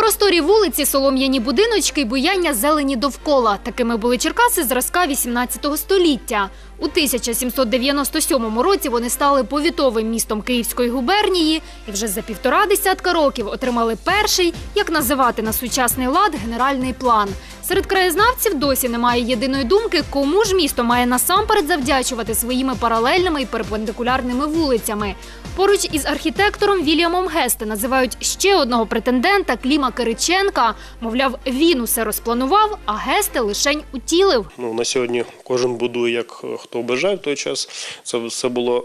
Просторі вулиці, солом'яні будиночки буяння зелені довкола. Такими були Черкаси зразка 18 століття. У 1797 році вони стали повітовим містом Київської губернії і вже за півтора десятка років отримали перший, як називати на сучасний лад, генеральний план. Серед краєзнавців досі немає єдиної думки, кому ж місто має насамперед завдячувати своїми паралельними і перпендикулярними вулицями. Поруч із архітектором Вільямом Гесте називають ще одного претендента Кліма Кириченка. Мовляв, він усе розпланував, а Гесте лишень утілив. Ну, на сьогодні кожен будує як е, хто бажає в той час. Це все було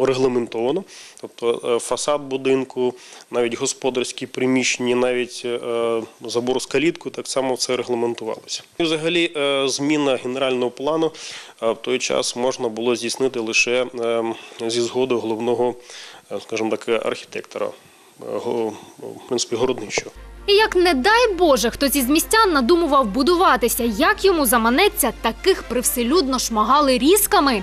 е, регламентовано. Тобто е, фасад будинку, навіть господарські приміщення, навіть е, забор з каліткою, так само все регламентувалося. І взагалі зміна генерального плану в той час можна було здійснити лише зі згоди головного, скажімо так, архітектора, в принципі, городничого. І як не дай Боже, хтось із містян надумував будуватися, як йому заманеться, таких привселюдно шмагали різками.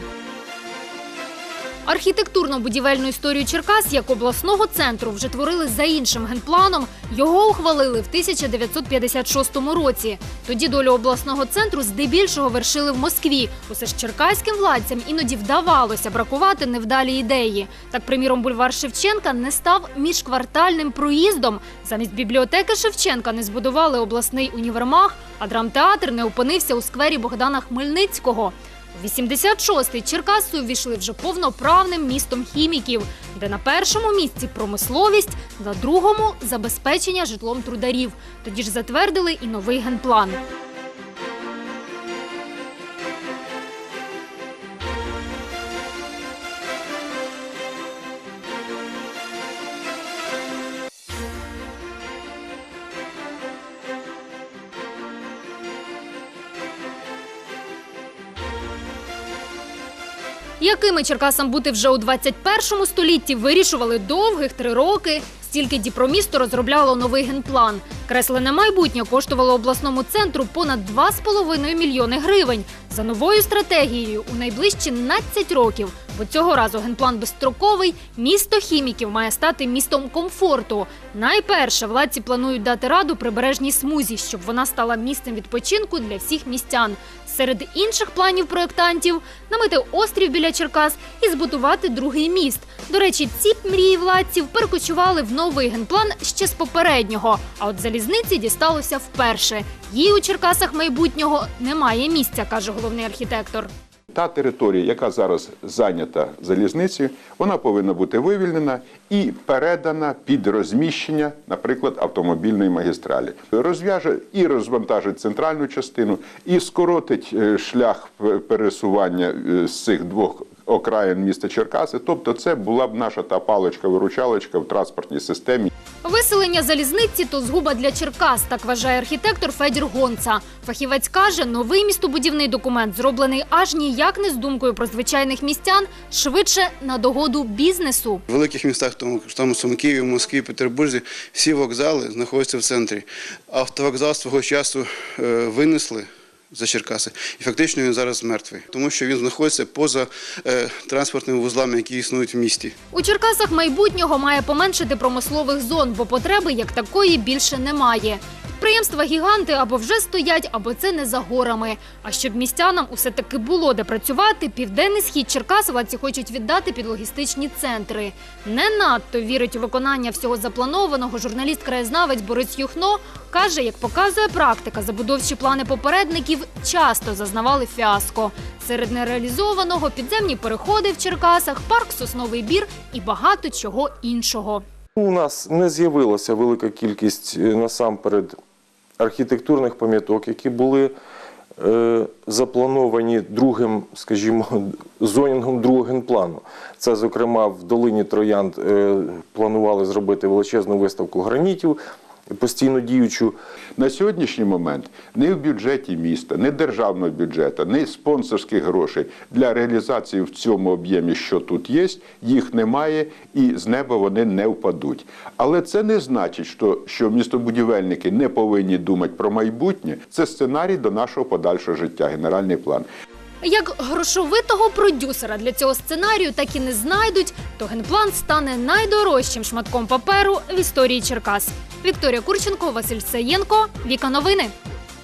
Архітектурно-будівельну історію Черкас як обласного центру вже творили за іншим генпланом. Його ухвалили в 1956 році. Тоді долю обласного центру здебільшого вершили в Москві. Усе ж черкаським владцям іноді вдавалося бракувати невдалі ідеї. Так, приміром, бульвар Шевченка не став міжквартальним проїздом. Замість бібліотеки Шевченка не збудували обласний універмаг, а драмтеатр не опинився у сквері Богдана Хмельницького. У 86-й Черкаси увійшли вже повноправним містом хіміків, де на першому місці промисловість, на другому забезпечення житлом трударів. Тоді ж затвердили і новий генплан. Якими Черкасам бути вже у 21 столітті вирішували довгих три роки. Стільки Діпромісто розробляло новий генплан. Креслене майбутнє коштувало обласному центру понад 2,5 мільйони гривень. За новою стратегією у найближчі 12 років. Бо цього разу генплан безстроковий. Місто хіміків має стати містом комфорту. Найперше владці планують дати раду прибережній смузі, щоб вона стала місцем відпочинку для всіх містян. Серед інших планів проєктантів намити острів біля Черкас і збудувати другий міст. До речі, ці мрії владців перекочували в новий генплан ще з попереднього. А от залізниці дісталося вперше. Їй у Черкасах майбутнього немає місця, каже головний архітектор. Та територія, яка зараз зайнята залізницею, вона повинна бути вивільнена і передана під розміщення, наприклад, автомобільної магістралі. Розв'яже і розвантажить центральну частину, і скоротить е, шлях пересування е, з цих двох окраїн міста Черкаси. Тобто, це була б наша та паличка-виручалочка в транспортній системі. Виселення залізниці то згуба для Черкас, так вважає архітектор Федір Гонца. Фахівець каже, новий містобудівний документ зроблений аж ніяк не з думкою про звичайних містян, швидше на догоду бізнесу. В великих містах, тому Києві, Москві, Петербурзі, всі вокзали знаходяться в центрі. Автовокзал свого часу е, винесли за Черкаси, і фактично він зараз мертвий, тому що він знаходиться поза е, транспортними вузлами, які існують в місті. У Черкасах майбутнього має поменшити промислових зон, бо потреби як такої більше немає. Підприємства гіганти або вже стоять, або це не за горами. А щоб містянам усе таки було де працювати, південний схід Черкас владці хочуть віддати під логістичні центри. Не надто вірить у виконання всього запланованого. Журналіст-краєзнавець Борис Юхно каже, як показує практика, забудовчі плани попередників часто зазнавали фіаско. Серед нереалізованого підземні переходи в Черкасах, парк Сосновий бір і багато чого іншого. У нас не з'явилася велика кількість е, насамперед архітектурних пам'яток, які були е, заплановані другим, скажімо, зонінгом другого генплану. Це, зокрема, в долині Троянд е, планували зробити величезну виставку гранітів, постійно діючу. На сьогоднішній момент ні в бюджеті міста, ні державного бюджету, ні спонсорських грошей для реалізації в цьому об'ємі, що тут є, їх немає і з неба вони не впадуть. Але це не значить, що, що містобудівельники не повинні думати про майбутнє. Це сценарій до нашого подальшого життя, генеральний план. Як грошовитого продюсера для цього сценарію так і не знайдуть, то генплан стане найдорожчим шматком паперу в історії Черкас. Вікторія Курченко, Василь Саєнко, Віка Новини.